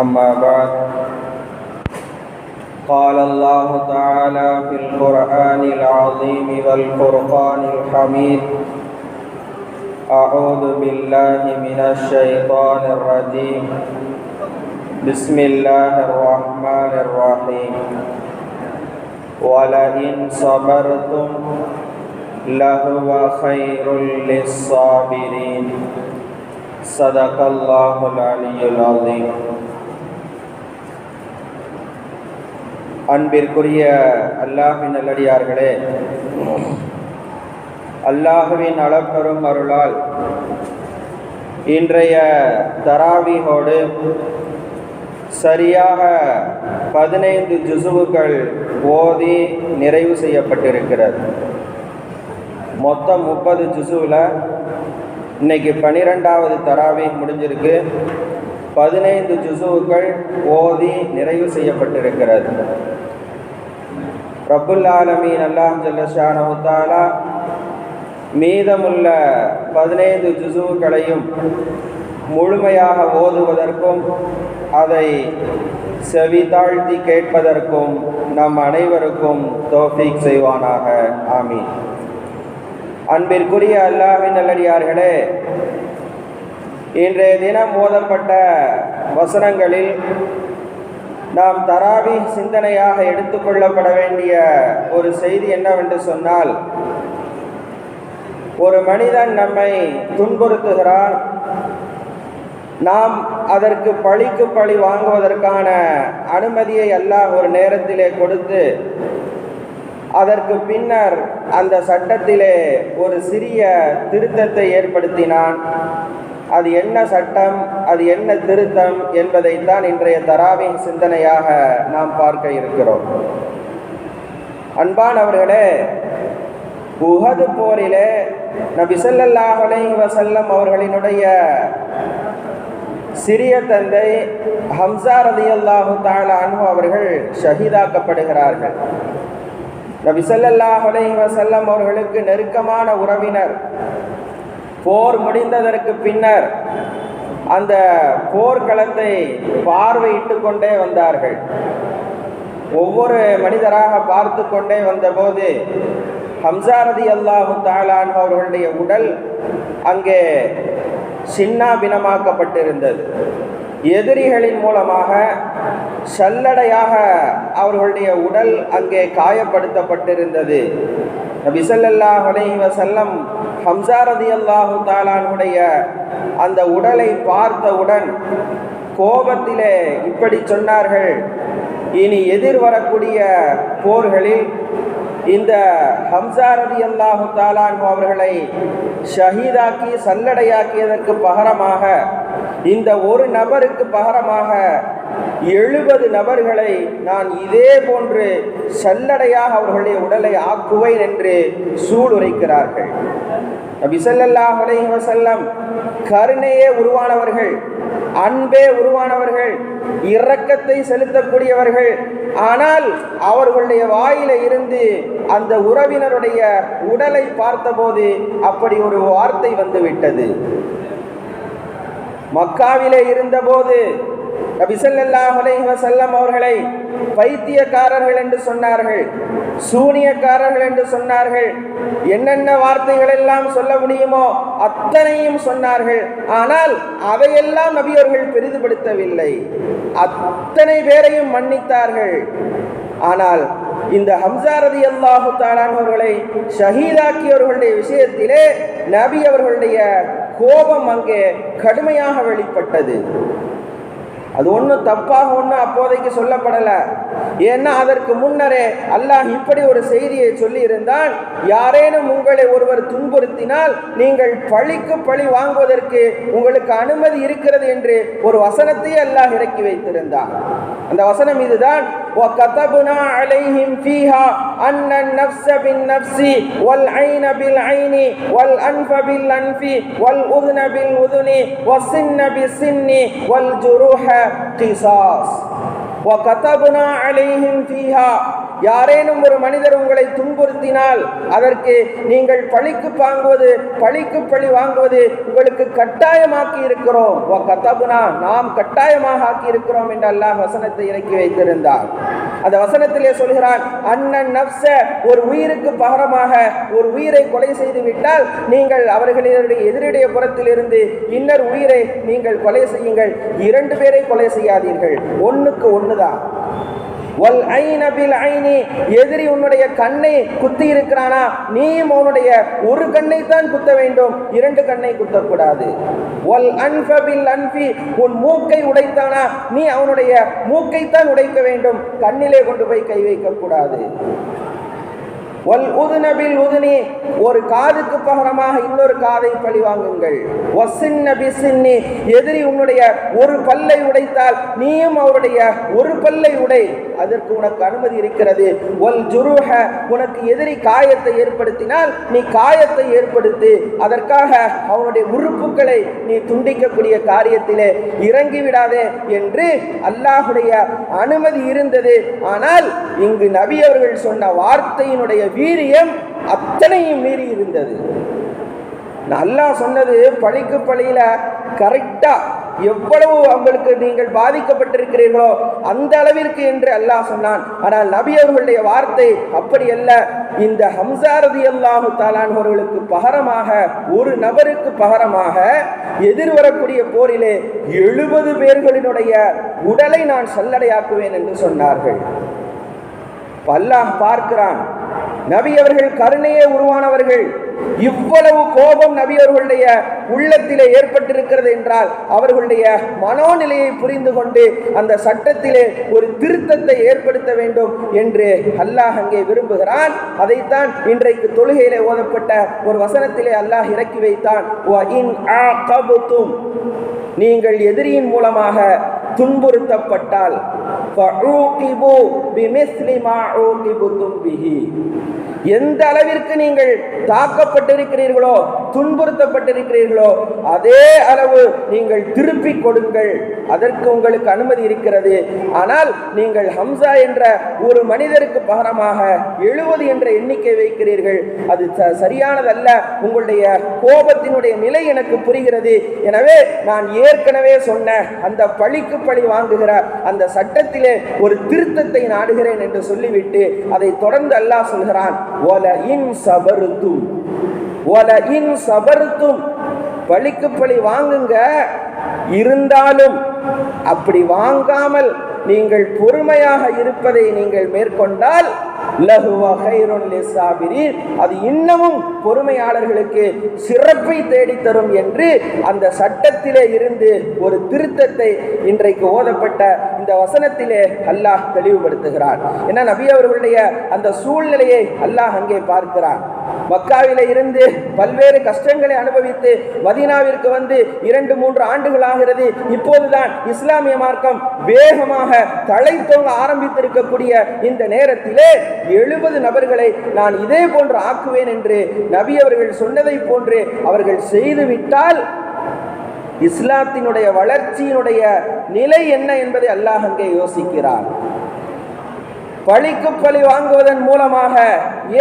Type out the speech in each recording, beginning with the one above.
أما بعد، قال الله تعالى في القرآن العظيم والفرقان الحميد أعوذ بالله من الشيطان الرجيم. بسم الله الرحمن الرحيم. ولئن صبرتم لهو خير للصابرين. صدق الله العلي العظيم. அன்பிற்குரிய அல்லாஹின் நல்லடியார்களே அல்லாஹுவின் அளப்பெரும் அருளால் இன்றைய தராவிகோடு சரியாக பதினைந்து ஜுசுவுகள் ஓதி நிறைவு செய்யப்பட்டிருக்கிறது. மொத்தம் முப்பது ஜுசுவில் இன்னைக்கு பனிரெண்டாவது தராவி முடிஞ்சிருக்கு. பதினைந்து ஜுசுக்கள் ஓதி நிறைவு செய்யப்பட்டிருக்கிறது. ரப்புல் ஆலமீன் அல்லாஹ் ஜல்லஷானவுத்தாலா மீதமுள்ள பதினைந்து ஜுசுவுகளையும் முழுமையாக ஓதுவதற்கும் அதை செவி தாழ்த்தி கேட்பதற்கும் நம் அனைவருக்கும் தோஃபீக் செய்வானாக. ஆமீன். அன்பிற்குரிய அல்லாஹின் நல்லடியார்களே இன்றைய தினம் மோதப்பட்ட வசனங்களில் நாம் தராவி சிந்தனையாக எடுத்துக்கொள்ளப்பட வேண்டிய ஒரு செய்தி என்னவென்று சொன்னால் ஒரு மனிதன் நம்மை துன்புறுத்துகிறான். நாம் அதற்கு பழிக்கு பழி வாங்குவதற்கான அனுமதியை எல்லாம் ஒரு நேரத்திலே கொடுத்து அதற்கு பின்னர் அந்த சட்டத்திலே ஒரு சிறிய திருத்தத்தை ஏற்படுத்தினான். அது என்ன சட்டம் அது என்ன திருத்தம் என்பதைத்தான் இன்றைய தராவின் சிந்தனையாக நாம் பார்க்க இருக்கிறோம். அன்பானவர்களே உகது போரிலே நபிசல்லாஹ் வசல்லம் அவர்களினுடைய சிறிய தந்தை ஹம்சா ரதி அல்லாஹு தாலானு அவர்கள் ஷஹீதாக்கப்படுகிறார்கள். நபிசல்லாஹ் வசல்லம் அவர்களுக்கு நெருக்கமான உறவினர். போர் முடிந்ததற்கு பின்னர் அந்த போர்க்களத்தை பார்வையிட்டு கொண்டே வந்தார்கள். ஒவ்வொரு மனிதராக பார்த்து கொண்டே வந்தபோது ஹம்சாரதி அல்லாஹு தாலான் அவர்களுடைய உடல் அங்கே சின்னாபினமாக்கப்பட்டிருந்தது. எதிரிகளின் மூலமாக சல்லடையாக அவர்களுடைய உடல் அங்கே காயப்படுத்தப்பட்டிருந்தது. நபிசல்லா அலைஹி வசல்லம் ஹம்சாரதி அல்லாஹு தாலானுடைய அந்த உடலை பார்த்தவுடன் கோபத்திலே இப்படி சொன்னார்கள். இனி எதிர் வரக்கூடிய போர்களில் இந்த ஹம்சாரதி அல்லாஹு தாலான் அவர்களை ஷஹீதாக்கி சல்லடையாக்கியதற்கு பகரமாக இந்த ஒரு நபருக்கு பகரமாக எழுபது நபர்களை நான் இதே போன்று சல்லடையாக அவர்களுடைய உடலை ஆக்குவேன் என்று சூளுரைக்கிறார்கள். நபிசல்லாஹ் அலைஹி வசல்லம் கருணையே உருவானவர்கள் அன்பே உருவானவர்கள் இரக்கத்தை செலுத்தக்கூடியவர்கள். ஆனால் அவர்களுடைய வாயில இருந்து அந்த உறவினருடைய உடலை பார்த்தபோது அப்படி ஒரு வார்த்தை வந்துவிட்டது. மக்காவிலே இருந்தபோது நபிசல்லாஹ் அலைஹி அவர்களை பைத்தியக்காரர்கள் என்று சொன்னார்கள் சூனியக்காரர்கள் என்று சொன்னார்கள். என்னென்ன வார்த்தைகள் எல்லாம் சொல்ல முடியுமோ அத்தனையும் சொன்னார்கள். ஆனால் அதையெல்லாம் நபியவர்கள் பெரிதுபடுத்தவில்லை. அத்தனை பேரையும் மன்னித்தார்கள். ஆனால் இந்த ஹம்சாரதி அல்லாஹு தாலானவர்களை ஷஹீதாக்கியவர்களுடைய விஷயத்திலே நபி அவர்களுடைய கோபம் அங்கே கடுமையாக வெளிப்பட்டது. அது ஒன்றும் தப்பாக ஒன்றும் அப்போதைக்கு சொல்லப்படலை. ஏன்னா அதற்கு முன்னரே அல்லாஹ் இப்படி ஒரு செய்தியை சொல்லி இருந்தால் யாரேனும் உங்களை ஒருவர் துன்புறுத்தினால் நீங்கள் பழிக்கு பழி வாங்குவதற்கு உங்களுக்கு அனுமதி இருக்கிறது என்று ஒரு வசனத்தையே அல்லாஹ் இறக்கி வைத்திருந்தார் அந்த வசனம் இதுதான் وكتبنا عليهم فيها أن النفس بالنفس والعين بالعين والأنف بالأنف والأذن بالأذن والسن بالسن والجروح قصاص وكتبنا عليهم فيها யாரேனும் ஒரு மனிதர் உங்களை துன்புறுத்தினால் அதற்கு நீங்கள் பழிக்கு வாங்குவது பழிக்கு பழி வாங்குவது உங்களுக்கு கட்டாயமாக்கி இருக்கிறோம். கத்தபுனா நாம் கட்டாயமாக ஆக்கி இருக்கிறோம் என்று அல்லாஹ் வசனத்தை இறக்கி வைத்திருந்தார். அந்த வசனத்திலே சொல்கிறான் அண்ணன் நப்ச ஒரு உயிருக்கு பகரமாக ஒரு உயிரை கொலை செய்து விட்டால் நீங்கள் அவர்களுடைய எதிரிடைய புறத்திலிருந்து இன்னர் உயிரை நீங்கள் கொலை செய்யுங்கள். இரண்டு பேரை கொலை செய்யாதீர்கள். ஒன்னுக்கு ஒண்ணுதான். வல் ஐன பில் ஐனி. எதிரி உன்னுடைய கண்ணை குத்தி இருக்கிறானா நீயும் அவனுடைய ஒரு கண்ணை தான் குத்த வேண்டும். இரண்டு கண்ணை குத்தக்கூடாது. வல் அன்ஃப பில் அன்ஃபி. உன் மூக்கை உடைத்தானா? நீ அவனுடைய மூக்கைத்தான் உடைக்க வேண்டும். கண்ணிலே கொண்டு போய் கை வைக்கக்கூடாது. கூடாது வல் உதுனபில் உதுனி. ஒரு காதுக்கு பகரமாக இன்னொரு காதை பழி வாங்குங்கள். ஒசின்ன பிசின்னி எதிரி உன்னுடைய ஒரு பல்லை உடைத்தால் நீயும் அவருடைய ஒரு பல்லை உடை. அதற்கு உனக்கு அனுமதி இருக்கிறது. ஒல் ஜுருஹ. உனக்கு எதிரி காயத்தை ஏற்படுத்தினால் நீ காயத்தை ஏற்படுத்தி. அதற்காக அவனுடைய உறுப்புகளை நீ துண்டிக்கக்கூடிய காரியத்திலே இறங்கி விடாதே என்று அல்லாஹுடைய அனுமதி இருந்தது. ஆனால் இங்கு நபி அவர்கள் சொன்ன வார்த்தையினுடைய வீரியம் அத்தனையும் மீறி இருந்தது நல்லா சொன்னது பழிக்கு பழியில கரெக்டா எவ்வளவு அவங்களுக்கு நீங்கள் பாதிக்கப்பட்டிருக்கிறீர்களோ அந்த அளவிற்கு என்று அல்லாஹ் சொன்னான். ஆனால் நபி அவர்களுடைய வார்த்தை அப்படி அல்ல. இந்த ஹம்சாரதி அல்லாஹு தாலான்வர்களுக்கு பகரமாக ஒரு நபருக்கு பகரமாக எதிர்வரக்கூடிய போரிலே எழுபது பேர்களினுடைய உடலை நான் சல்லடையாக்குவேன் என்று சொன்னார்கள். அல்லாஹ் பார்க்கிறான் நபி அவர்கள் கருணையே உருவானவர்கள். இவ்வளவு கோபம் நபி அவர்களுடைய உள்ளத்திலே ஏற்பட்டிருக்கிறது என்றால் அவர்களுடைய மனோநிலையை புரிந்து கொண்டு அந்த சட்டத்திலே ஒரு திருத்தத்தை ஏற்படுத்த வேண்டும் என்று அல்லாஹ் அங்கே விரும்புகிறான். அதைத்தான் இன்றைக்கு தொழுகையிலே ஓதப்பட்ட ஒரு வசனத்திலே அல்லாஹ் இறக்கி வைத்தான். நீங்கள் எதிரியின் மூலமாக துன்புறுத்தப்பட்டால் எந்த அளவிற்கு நீங்கள் தாக்கப்பட்டிருக்கிறீர்களோ துன்புறுத்தப்பட்டிருக்கிறீர்களோ அதே அளவு நீங்கள் திருப்பி கொடுங்கள். அதற்கு உங்களுக்கு அனுமதி இருக்கிறது. ஆனால் நீங்கள் ஹம்சா என்ற ஒரு மனிதருக்கு பகரமாக எழுபது என்ற எண்ணிக்கை வைக்கிறீர்கள். அது ச- சரியானதல்ல. உங்களுடைய கோபத்தினுடைய நிலை எனக்கு புரிகிறது. எனவே நான் ஏற்கனவே சொன்ன அந்த பழிக்கு பழி வாங்குகிற அந்த சட்டத்திலே ஒரு திருத்தத்தை நாடுகிறேன் என்று சொல்லிவிட்டு அதை தொடர்ந்து அல்லாஹ் சொல்கிறான் ஓல இன் சபருத்தும் வல சபர்த்தும் பழிக்கு பழி வாங்குங்க. இருந்தாலும் அப்படி வாங்காமல் நீங்கள் பொறுமையாக இருப்பதை நீங்கள் மேற்கொண்டால் லஹுவ கைருன் லிஸ்ஸாபிரீன். அது இன்னமும் பொறுமையாளர்களுக்கு சிறப்பை தேடித்தரும் என்று அந்த சட்டத்திலே இருந்து ஒரு திருத்தத்தை இன்றைக்கு ஓதப்பட்ட இந்த வசனத்திலே அல்லாஹ் தெளிவுபடுத்துகிறார் ஏன்னா நபி அவர்களுடைய அந்த சூழ்நிலையை அல்லாஹ் அங்கே பார்க்கிறான். மக்காவில இருந்து பல்வேறு கஷ்டங்களை அனுபவித்து மதீனாவிற்கு வந்து இரண்டு மூன்று ஆண்டுகள் ஆகிறது இப்போதுதான் இஸ்லாமிய மார்க்கம் வேகமாக தழைத்தோங்க ஆரம்பித்திருக்கக்கூடிய இந்த நேரத்திலே எழுபது நபர்களை நான் இதே போன்று ஆக்குவேன் என்று நபி அவர்கள் சொன்னதை போன்று அவர்கள் செய்துவிட்டால் இஸ்லாத்தினுடைய வளர்ச்சியினுடைய நிலை என்ன என்பதை அல்லாஹ் அங்கே யோசிக்கிறார் பழிக்கு பழி வாங்குவதன் மூலமாக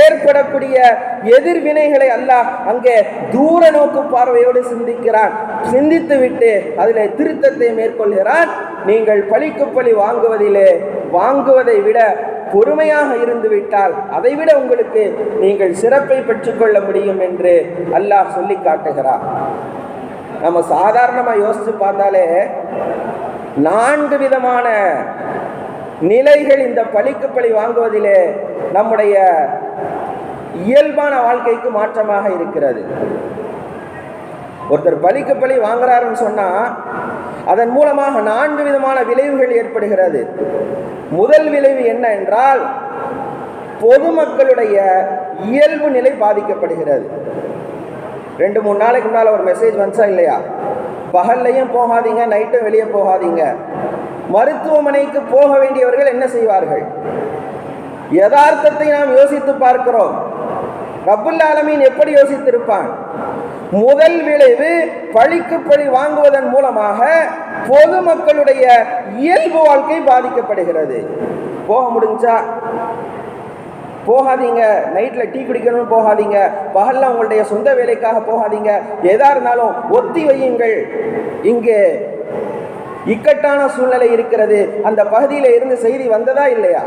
ஏற்படக்கூடிய எதிர்வினைகளை அல்லாஹ் அங்கே தூர நோக்கு பார்வையோடு சிந்திக்கிறான். சிந்தித்து விட்டு அதில் திருத்தத்தை மேற்கொள்கிறான். நீங்கள் பழிக்கு பழி வாங்குவதிலே வாங்குவதை விட பொறுமையாக இருந்து விட்டால் அதைவிட உங்களுக்கு நீங்கள் சிறப்பை பெற்றுக்கொள்ள முடியும் என்று அல்லாஹ் சொல்லி காட்டுகிறார் நம்ம சாதாரணமாக யோசித்து பார்த்தாலே நான்கு விதமான நிலைகள் இந்த பழிக்கு பழி வாங்குவதிலே நம்முடைய இயல்பான வாழ்க்கைக்கு மாற்றமாக இருக்கிறது. ஒருத்தர் பலிக்கு பலி வாங்குறாருன்னு சொன்னா அதன் மூலமாக நான்கு விதமான விளைவுகள் ஏற்படுகிறது. முதல் விளைவு என்ன என்றால் பொதுமக்களுடைய இயல்பு நிலை பாதிக்கப்படுகிறது. ரெண்டு மூணு நாளைக்கு முன்னால் ஒரு மெசேஜ் வந்துச்சா இல்லையா? பகல்லையும் போகாதீங்க நைட்டும் வெளியே போகாதீங்க. மருத்துவமனைக்கு போக வேண்டியவர்கள் என்ன செய்வார்கள்? யதார்த்தத்தை நாம் யோசித்து பார்க்கிறோம். ரப்புல் ஆலமீன் எப்படி யோசித்திருப்பான்? முதல் விளைவு பழிக்கு பழி வாங்குவதன் மூலமாக பொதுமக்களுடைய இயல்பு வாழ்க்கை பாதிக்கப்படுகிறது. போக முடிஞ்சா? போகாதீங்க. நைட்டில் டீ குடிக்கணும்னு போகாதீங்க. பகலில் உங்களுடைய சொந்த வேலைக்காக போகாதீங்க. எதா இருந்தாலும் ஒத்தி வையுங்கள். இங்கே இக்கட்டான சூழ்நிலை இருக்கிறது. அந்த பகுதியில் இருந்து செய்தி வந்ததா இல்லையா?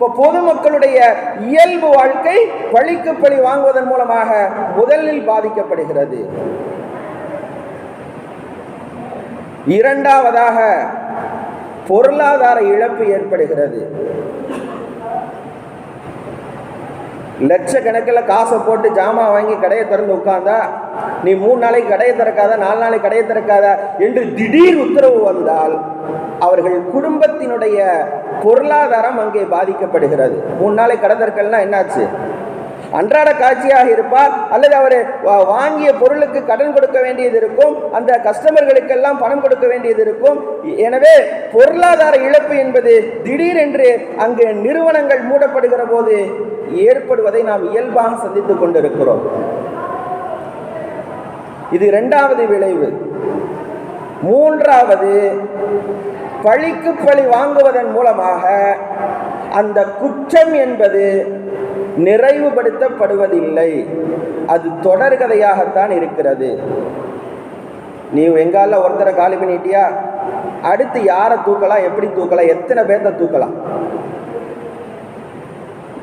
இப்போ பொதுமக்களுடைய இயல்பு வாழ்க்கை பழிக்கு பழி வாங்குவதன் மூலமாக முதலில் பாதிக்கப்படுகிறது. இரண்டாவதாக பொருளாதார இழப்பு ஏற்படுகிறது. லட்சக்கணக்கில் காசை போட்டு ஜாமான் வாங்கி கடையை திறந்து உட்கார்ந்தா நீ மூணு நாளைக்கு கடையை திறக்காத நாலு நாளைக்கு கடையை திறக்காத என்று திடீர் உத்தரவு வந்தால் அவர்கள் குடும்பத்தினுடைய பொருளாதாரம் அங்கே பாதிக்கப்படுகிறது. மூணு நாளை கடை என்னாச்சு? அன்றாட காட்சியாக இருப்பார் அல்லது அவர் வா- வாங்கிய பொருளுக்கு கடன் கொடுக்க வேண்டியது இருக்கும் அந்த கஸ்டமர்களுக்கெல்லாம் பணம் கொடுக்க வேண்டியது இருக்கும். எனவே பொருளாதார இழப்பு என்பது திடீரென்று அங்கு நிறுவனங்கள் மூடப்படுகிற போது ஏற்படுவதை நாம் இயல்பாக சந்தித்துக் கொண்டிருக்கிறோம். இது இரண்டாவது விளைவு. மூன்றாவது பழிக்கு பழி வாங்குவதன் மூலமாக அந்த குற்றம் என்பது நிறைவுபடுத்தப்படுவதில்லை. அது தொடர்கதையாகத்தான் இருக்கிறது. நீ எங்கால ஒருத்தரை காலி பண்ணிட்டியா? அடுத்து யாரை தூக்கலாம்? எப்படி தூக்கலாம்? எத்தனை பேர்த்த தூக்கலாம்?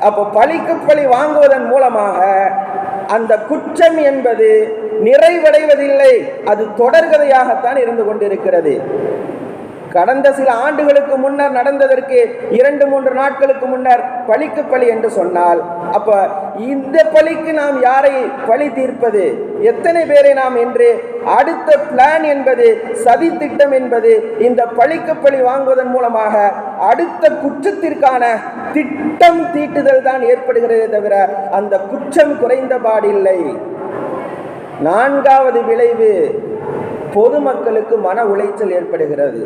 அப்போ பழிக்கு பழி வாங்குவதன் மூலமாக அந்த குற்றம் என்பது நிறைவடைவதில்லை. அது தொடர்கதையாகத்தான் இருந்து கொண்டிருக்கிறது. கடந்த சில ஆண்டுகளுக்கு முன்னர் நடந்ததற்கு இரண்டு மூன்று நாட்களுக்கு முன்னர் பழிக்கு பழி என்று சொன்னால் அப்ப இந்த பழிக்கு நாம் யாரை பழி தீர்ப்பது? எத்தனை பேரை நாம் என்று அடுத்த பிளான் என்பது சதி திட்டம் என்பது இந்த பழிக்கு பழி வாங்குவதன் மூலமாக அடுத்த குற்றத்திற்கான திட்டம் தீட்டுதல் தான் ஏற்படுகிறதே தவிர அந்த குற்றம் குறைந்தபாடில்லை நான்காவது விளைவு பொதுமக்களுக்கு மன உளைச்சல் ஏற்படுகிறது.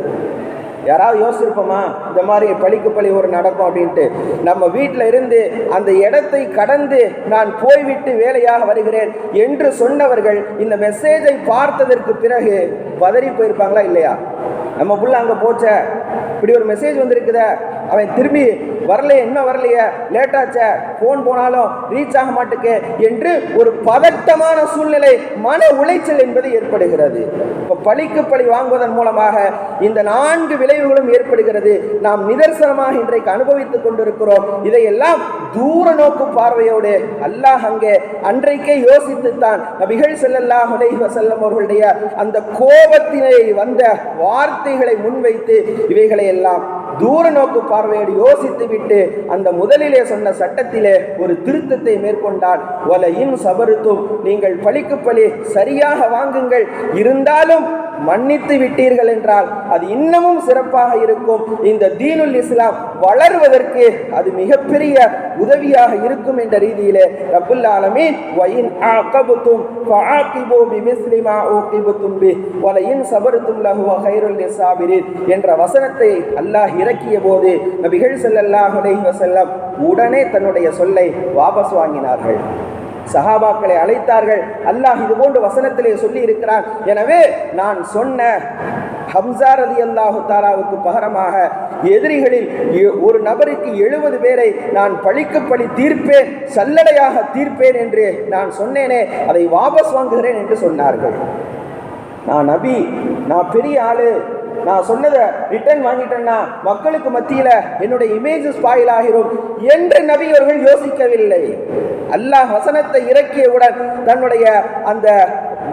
யாராவது யோசிச்சிருப்போமா? இந்த மாதிரி பழிக்கு பழி ஒரு நடக்கும் அப்படின்ட்டு. நம்ம வீட்டில் இருந்து அந்த இடத்தை கடந்து நான் போய்விட்டு வேலையாக வருகிறேன் என்று சொன்னவர்கள் இந்த மெசேஜை பார்த்ததற்கு பிறகு பதறி போயிருப்பாங்களா இல்லையா? நம்ம புள்ள அங்கே போச்ச. இப்படி ஒரு மெசேஜ் வந்திருக்குதே. அவன் திரும்பி வரலையே என்ன வரலையே லேட்டாச்சே ஃபோன் போனாலும் ரீச் ஆக மாட்டேக்கே என்று ஒரு பதட்டமான சூழ்நிலை மன உளைச்சல் என்பது ஏற்படுகிறது. இப்போ பழிக்கு பழி வாங்குவதன் மூலமாக இந்த நான்கு விளைவுகளும் ஏற்படுகிறது. நாம் நிதர்சனமாக இன்றைக்கு அனுபவித்துக் கொண்டிருக்கிறோம். இதையெல்லாம் தூர நோக்கு பார்வையோடு அல்லாஹ் அங்கே அன்றைக்கே யோசித்துத்தான். நபிகள் செல்லல்லா உடைய செல்லம் அவர்களுடைய அந்த கோபத்தினை வந்த வார்த்தைகளை முன்வைத்து இவைகளை எல்லாம் தூர நோக்கு பார்வையோடு யோசித்து விட்டு அந்த முதலிலே சொன்ன சட்டத்திலே ஒரு திருத்தத்தை மேற்கொண்டால் ஒலையின் சபருத்தும் நீங்கள் பழிக்கு பழி சரியாக வாங்குங்கள். இருந்தாலும் மன்னித்து விட்டீர்கள் என்றால் அது இன்னமும் சிறப்பாக இருக்கும். இந்த தீனுல் இஸ்லாம் வளர்வதற்கு அது மிகப்பெரிய உதவியாக இருக்கும் என்ற ரீதியிலே ரப்புல் ஆலமீன் வயின் ஆகபுத்தும் ஃபஆகிபு ஊகிபுத்தும் பி வலையின் சபருத்தும் லஹு கைருல் லிசாபிரின் என்ற வசனத்தை அல்லாஹ் இறக்கிய போது நபிகள் ஸல்லல்லாஹு அலைஹி வஸல்லம் உடனே தன்னுடைய சொல்லை வாபஸ் வாங்கினார்கள். சஹாபாக்களை அழைத்தார்கள். அல்லாஹ் இது போன்று வசனத்திலே சொல்லி இருக்கிறான் எனவே நான் சொன்ன ஹம்சார் அலி அல்லாஹு தாலாவுக்கு பகரமாக எதிரிகளில் எ- ஒரு நபருக்கு எழுபது பேரை நான் பழிக்கு பழி தீர்ப்பேன் சல்லடையாக தீர்ப்பேன் என்று நான் சொன்னேனே அதை வாபஸ் வாங்குகிறேன் என்று சொன்னார்கள். நான் நபி நான் பெரிய ஆளு. நான் சொன்னதை ரிட்டர்ன் வாங்கிட்டேன்னா மக்களுக்கு மத்தியில் என்னுடைய இமேஜஸ் ஃபாயில் ஆகிறோம் என்று நபி அவர்கள் யோசிக்கவில்லை. அல்லாஹ் வசனத்தை இறக்கியவுடன் தன்னுடைய அந்த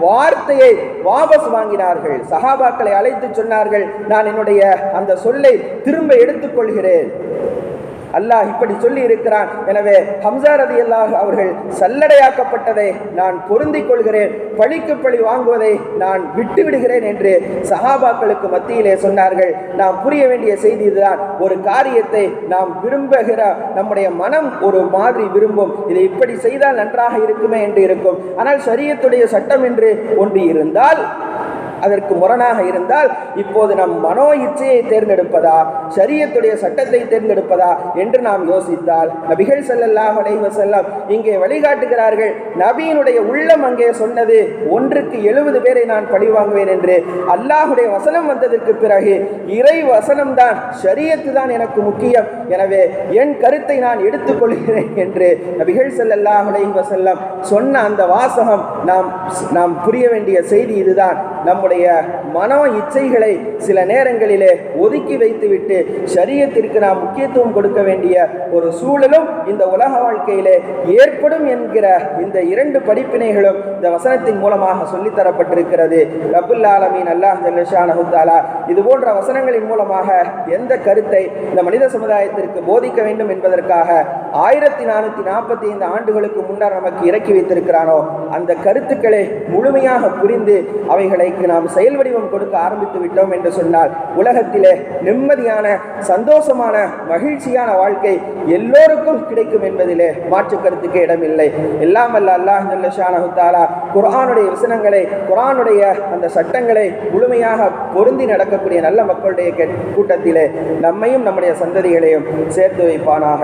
வார்த்தையை வாபஸ் வாங்கினார்கள். சஹாபாக்களை அழைத்து சொன்னார்கள் நான் என்னுடைய அந்த சொல்லை திரும்ப எடுத்துக்கொள்கிறேன் அல்லாஹ் இப்படி சொல்லி இருக்கிறான் எனவே ஹம்சா ரதி அல்லாஹ் அவர்கள் சல்லடையாக்கப்பட்டதை நான் பொருந்திக் கொள்கிறேன். பழிக்கு பழி வாங்குவதை நான் விட்டு விடுகிறேன் என்று சஹாபாக்களுக்கு மத்தியிலே சொன்னார்கள். நாம் புரிய வேண்டிய செய்தி இதுதான். ஒரு காரியத்தை நாம் விரும்புகிற நம்முடைய மனம் ஒரு மாதிரி விரும்பும். இதை இப்படி செய்தால் நன்றாக இருக்குமே என்று இருக்கும். ஆனால் சரியத்துடைய சட்டம் என்று ஒன்று இருந்தால் அதற்கு முரணாக இருந்தால் இப்போது நம் மனோ இச்சையை தேர்ந்தெடுப்பதா? சரியத்துடைய சட்டத்தை தேர்ந்தெடுப்பதா? என்று நாம் யோசித்தால் நபிகள் செல்லல்லாஹ் அலைஹி செல்லம் இங்கே வழிகாட்டுகிறார்கள் நபியினுடைய உள்ளம் அங்கே சொன்னது ஒன்றுக்கு எழுபது பேரை நான் பழிவாங்குவேன் என்று. அல்லாஹுடைய வசனம் வந்ததற்கு பிறகு இறை வசனம் தான் ஷரியத்து தான் எனக்கு முக்கியம். எனவே என் கருத்தை நான் எடுத்துக்கொள்கிறேன் என்று நபிகள் செல்லல்லாஹ் அலைஹி செல்லம் சொன்ன அந்த வாசகம் நாம் நாம் புரிய வேண்டிய செய்தி இதுதான். நம்முடைய மன இச்சைகளை சில நேரங்களிலே ஒதுக்கி வைத்துவிட்டு சரீரத்திற்கு நாம் முக்கியத்துவம் கொடுக்க வேண்டிய ஒரு சூழலும் இந்த உலக வாழ்க்கையிலே ஏற்படும் என்கிற இந்த இரண்டு படிப்பினைகளும் இந்த வசனத்தின் மூலமாக சொல்லித்தரப்பட்டிருக்கிறது ரபுல் ஆலமீன் அல்லாஹ் ஜல்லஷானஹு தஆலா இது போன்ற வசனங்களின் மூலமாக எந்த கருத்தை இந்த மனித சமுதாயத்திற்கு போதிக்க வேண்டும் என்பதற்காக ஆயிரத்தி நானூற்றி நாற்பத்தி ஐந்து ஆண்டுகளுக்கு முன்னர் நமக்கு இறக்கி வைத்திருக்கிறானோ அந்த கருத்துக்களை முழுமையாக புரிந்து அவைகளுக்கு நாம் செயல் வடிவம் கொடுக்க ஆரம்பித்து விட்டோம் என்று சொன்னால் உலகத்திலே நிம்மதியான சந்தோஷமான மகிழ்ச்சியான வாழ்க்கை எல்லோருக்கும் கிடைக்கும் என்பதிலே மாற்று கருத்துக்கு இடமில்லை. எல்லாம் அல்ல அல்லாஹ் ஷானஹுத்தாலா குரானுடைய குர்ஆனுடைய வசனங்களை குர்ஆனுடைய அந்த சட்டங்களை முழுமையாக பொருந்தி நடக்கக்கூடிய நல்ல மக்களுடைய கூட்டத்திலே நம்மையும் நம்முடைய சந்ததிகளையும் சேர்த்து வைப்பானாக.